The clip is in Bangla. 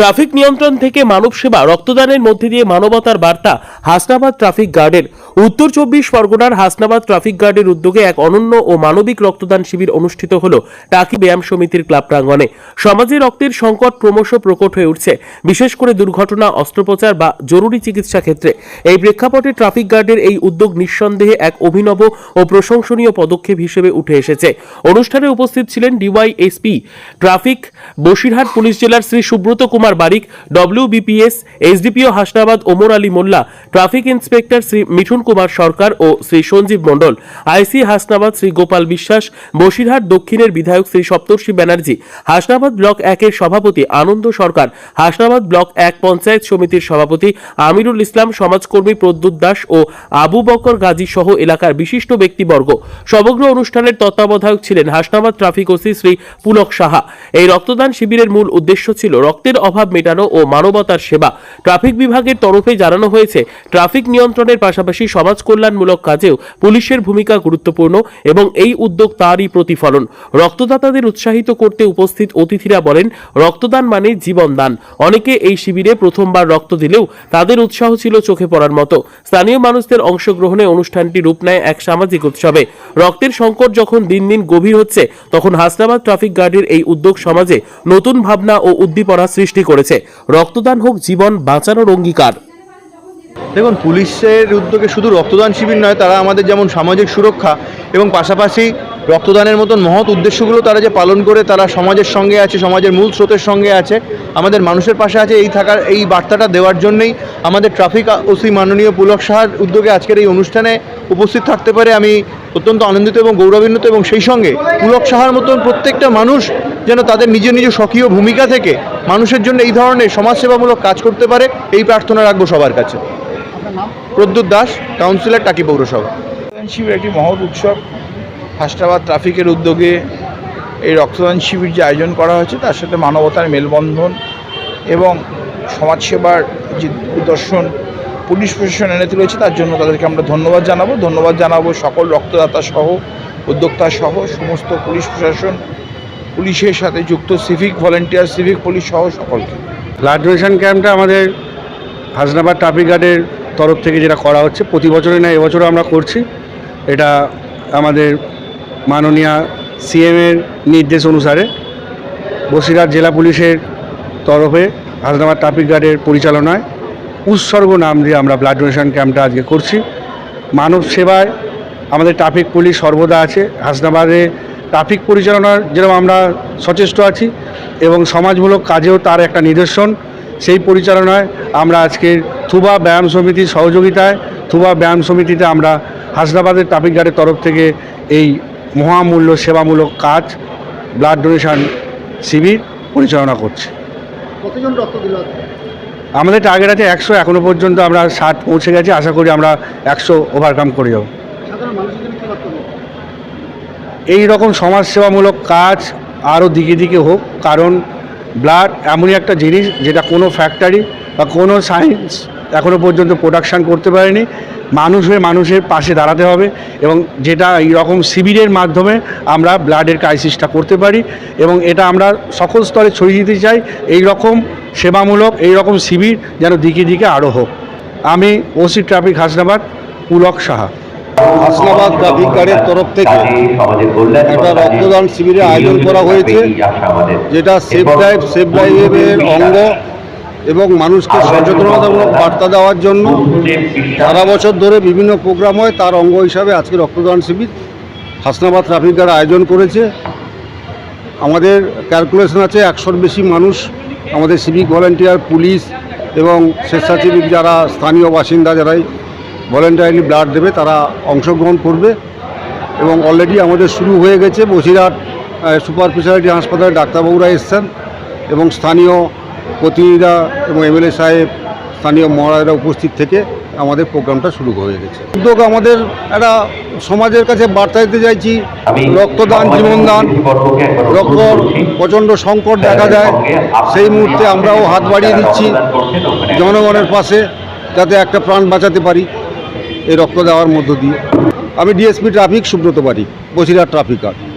ট্রাফিক নিয়ন্ত্রণ থেকে মানব সেবা, রক্তদানের মধ্যে দিয়ে মানবতার বার্তা, হাসনাবাদ ট্রাফিক গার্ডের। উত্তর চব্বিশ পরগনার হাসনাবাদ ট্রাফিক গার্ডের উদ্যোগে এক অনন্য ও মানবিক রক্তদান শিবির অনুষ্ঠিত হল টাকি ব্যায়াম সমিতির ক্লাব প্রাঙ্গণে। সমাজে রক্তের সংকট ক্রমশ প্রকট হয়ে উঠছে, বিশেষ করে দুর্ঘটনা, অস্ত্রোপচার বা জরুরি চিকিৎসা ক্ষেত্রে। এই প্রেক্ষাপটে ট্রাফিক গার্ডের এই উদ্যোগ নিঃসন্দেহে এক অভিনব ও প্রশংসনীয় পদক্ষেপ হিসেবে উঠে এসেছে। অনুষ্ঠানে উপস্থিত ছিলেন ডিওয়াইএসপি ট্রাফিক, বসিরহাট পুলিশ জেলার Shri Subrata Kumar Barik WBPS SDPO Hasnabad, Omar Ali Molla, traffic inspector Shri Mithun Kumar Sarkar ও শ্রী সঞ্জীব মণ্ডল, আইসি হাসনাবাদ শ্রী গোপাল বিশ্বাস, বসিরহাট দক্ষিণের বিধায়ক শ্রী সপ্তর্ষি ব্যানার্জি, হাসনাবাদ ব্লক একের সভাপতি আনন্দ সরকার, হাসনাবাদ ব্লক এক পঞ্চায়েত সমিতির সভাপতি আমিরুল ইসলাম, সমাজকর্মী প্রদ্যুৎ দাস ও আবু বকর গাজী সহ এলাকার বিশিষ্ট ব্যক্তিবর্গ। সমগ্র অনুষ্ঠানের তত্ত্বাবধায়ক ছিলেন হাসনাবাদ ট্রাফিক ওসি শ্রী পুলক সাহা। এই রক্তদান শিবিরের মূল উদ্দেশ্য ছিল রক্তের অভাব মেটানো ও মানবতার সেবা ট্রাফিক বিভাগের তরফে জানানো হয়েছে, ট্রাফিক নিয়ন্ত্রণের পাশাপাশি সমাজ কল্যাণমূলক কাজেও পুলিশের ভূমিকা গুরুত্বপূর্ণ এবং এই উদ্যোগ তারই প্রতিফলন। রক্তদাতাদের উৎসাহিত করতে উপস্থিত অতিথিরা বলেন, রক্তদান মানে জীবন দান। অনেকে এই শিবিরে প্রথমবার রক্ত দিলেও তাদের উৎসাহ ছিল চোখে পড়ার মতো। স্থানীয় মানুষদের অংশগ্রহণে অনুষ্ঠানটি রূপ নেয় এক সামাজিক উৎসবে। রক্তের সংকট যখন দিন দিন গভীর হচ্ছে, তখন হাসনাবাদ ট্রাফিক গার্ডের এই উদ্যোগ সমাজে নতুন ভাবনা ও উদ্দীপনা সৃষ্টি করেছে। রক্তদান হোক, জীবন বাঁচানোর অঙ্গীকার। দেখুন, পুলিশের উদ্যোগে শুধু রক্তদান শিবির নয়, তারা আমাদের যেমন সামাজিক সুরক্ষা এবং পাশাপাশি রক্তদানের মতন মহৎ উদ্দেশ্যগুলো তারা যে পালন করে, তারা সমাজের সঙ্গে আছে, সমাজের মূল স্রোতের সঙ্গে আছে, আমাদের মানুষের পাশে আছে, এই থাকার, এই বার্তাটা দেওয়ার জন্যই আমাদের ট্রাফিক ওসি মাননীয় পুলক সাহার উদ্যোগে আজকের এই অনুষ্ঠানে উপস্থিত থাকতে পারে। আমি অত্যন্ত আনন্দিত এবং গৌরবান্বিত এবং সেই সঙ্গে পুলক সাহার মতন প্রত্যেকটা মানুষ যেন তাদের নিজ নিজ স্বকীয় ভূমিকা থেকে মানুষের জন্য এই ধরনের সমাজসেবামূলক কাজ করতে পারে এই প্রার্থনা রাখব সবার কাছে। প্রদ্যুৎ দাস কাউন্সিলর টাকি পৌরসভা। শিবির একটি মহৎ উৎসব। হাসনাবাদ ট্রাফিকের উদ্যোগে এই রক্তদান শিবির যে আয়োজন করা হয়েছে তার সাথে মানবতার মেলবন্ধন এবং সমাজসেবার যে দর্শন পুলিশ প্রশাসন এনে তুলেছে তার জন্য তাদেরকে আমরা ধন্যবাদ জানাব। ধন্যবাদ জানাব সকল রক্তদাতা সহ উদ্যোক্তা সহ সমস্ত পুলিশ প্রশাসন পুলিশের সাথে যুক্ত সিভিক ভলেন্টিয়ার, সিভিক পুলিশ সহ সকলকে। ব্লাড ডোনেশন ক্যাম্পটা আমাদের হাসনাবাদ ট্রাফিক গার্ডের তরফ থেকে যেটা করা হচ্ছে, প্রতি বছরে না, এবছরও আমরা করছি। এটা আমাদের মাননীয় সিএমের নির্দেশ অনুসারে বসিরহাট জেলা পুলিশের তরফে হাসনাবাদ ট্রাফিক গার্ডের পরিচালনায় উৎসর্গ নাম দিয়ে আমরা ব্লাড ডোনেশন ক্যাম্পটা আজকে করছি। মানব সেবায় আমাদের ট্রাফিক পুলিশ সর্বদা আছে। হাসনাবাদে ট্রাফিক পরিচালনার যেরকম আমরা সচেষ্ট আছি এবং সমাজমূলক কাজেও তার একটা নিদর্শন সেই পরিচালনায় আমরা আজকের থুবা ব্যায়াম সমিতির সহযোগিতায় থুবা ব্যায়াম সমিতিতে আমরা হাসনাবাদের ট্রাফিক গার্ডের তরফ থেকে এই মহামূল্য সেবামূলক কাজ ব্লাড ডোনেশন শিবির পরিচালনা করছি। কতজন রক্ত দিল আমাদের টার্গেট আছে একশো এখনও পর্যন্ত আমরা ষাট পৌঁছে গেছি আশা করি আমরা একশো ওভারকাম করে যাব সাধারণ মানুষের জন্য কি বার্তা দেবে? এই রকম সমাজসেবামূলক কাজ আরও দিকে দিকে হোক, কারণ ব্লাড এমনই একটা জিনিস যেটা কোনো ফ্যাক্টরি বা কোনো সায়েন্স এখনও পর্যন্ত প্রোডাকশান করতে পারেনি। মানুষ হয়ে মানুষের পাশে দাঁড়াতে হবে এবং যেটা এই রকম শিবিরের মাধ্যমে আমরা ব্লাডের ক্রাইসিসটা করতে পারি এবং এটা আমরা সকল স্তরে ছড়িয়ে দিতে চাই। এই রকম সেবামূলক এই রকম শিবির যেন দিকে দিকে আরও হোক। আমি OC traffic Hasnabad, Pulak Saha. Hasnabad traffic গার্ডের তরফ থেকে একটা রক্তদান শিবিরের আয়োজন করা হয়েছে, যেটা সেফ ড্রাইভ সেফ ড্রাইভের অঙ্গ এবং মানুষকে সচেতনতামূলক বার্তা দেওয়ার জন্য সারা বছর ধরে বিভিন্ন প্রোগ্রাম হয়, তার অঙ্গ হিসাবে আজকে রক্তদান শিবির হাসনাবাদ ট্রাফিক গার্ড আয়োজন করেছে। আমাদের ক্যালকুলেশন আছে, একশোর বেশি মানুষ আমাদের সিভিক ভলেন্টিয়ার পুলিশ এবং স্বেচ্ছাসেবী যারা স্থানীয় বাসিন্দা যারাই ভলেন্টারিলি ব্লাড দেবে তারা অংশগ্রহণ করবে এবং অলরেডি আমাদের শুরু হয়ে গেছে। বসিরহাট সুপার স্পেশালিটি হাসপাতালে ডাক্তারবাবুরা এসছেন এবং স্থানীয় প্রতিনিধিরা এবং এমএলএ সাহেব স্থানীয় মহারাজরা উপস্থিত থেকে আমাদের প্রোগ্রামটা শুরু হয়ে গেছে। উদ্যোগ আমাদের একটা সমাজের কাছে বার্তা দিতে চাইছি। রক্তদান জীবনদান রক্ত প্রচণ্ড সংকট দেখা যায় সেই মুহূর্তে আমরাও হাত বাড়িয়ে দিচ্ছি। জনগণের পাশে যাতে একটা প্রাণ বাঁচাতে পারি। এই রক্ত দেওয়ার মধ্য দিয়ে। আমি ডিএসপি ট্রাফিক সুব্রত বাড়ি বসিরহাট ট্রাফিক গার্ড